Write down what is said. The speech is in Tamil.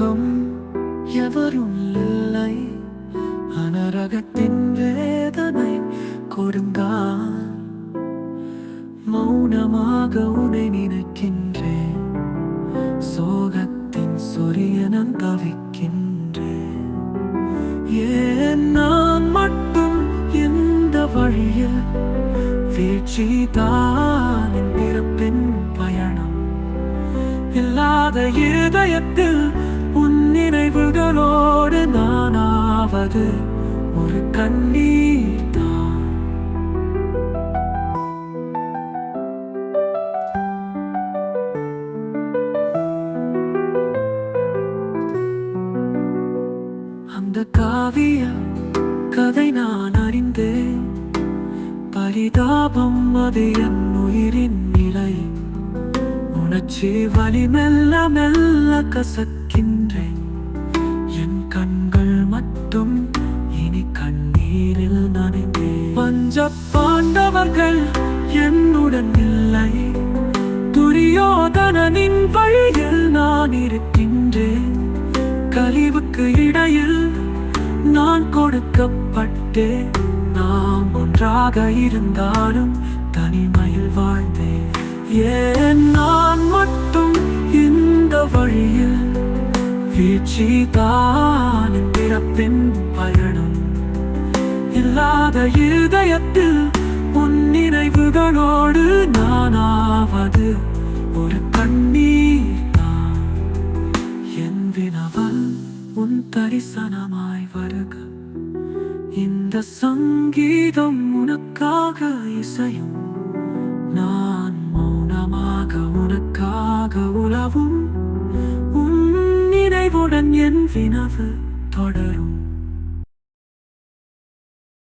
பக்கம் எவரும் இல்லை. அனரகத்தின் வேதனை கொடுந்தால் மௌனமாக உனை நினைக்கின்றேன். சோகத்தின் சொரிய நான் தவிக்கின்றேன். ஏன் நான் மட்டும் எந்த வழியில் வீழ்ச்சி தான் பிறப்பின் பயணம்? இல்லாத இருதயத்தில் நினைவுகளோடு நானாவது ஒரு கண்ணீர் தான் அந்த காவிய கதை நான் அறிந்தேன். பரிதாபம் அது என் உயிரின் நிலை. உணர்ச்சி வலி மெல்ல மெல்ல கசக்கின்ற நனைந்தேன் பாண்டவர்கள் என்னுடன் இல்லை. துரியோதனின் வழியில் நான் இருக்கின்றேன். கழிவுக்கு இடையில் நான் கொடுக்கப்பட்டேன். நாம் ஒன்றாக இருந்தாலும் தனிமையில் வாழ்ந்தேன். ஏன் நான் மட்டும் இந்த வழியில் வீழ்ச்சி தான் இதயத்தில் உன் நினைவுகளோடு நானாவது ஒரு கண்ணீர் தான். என் வினவல் உன் தரிசனமாய் வருக. இந்த சங்கீதம் உனக்காக இசையும். நான் மௌனமாக உனக்காக உலவும். உன் நினைவுடன் என் வினவு தொடரும்.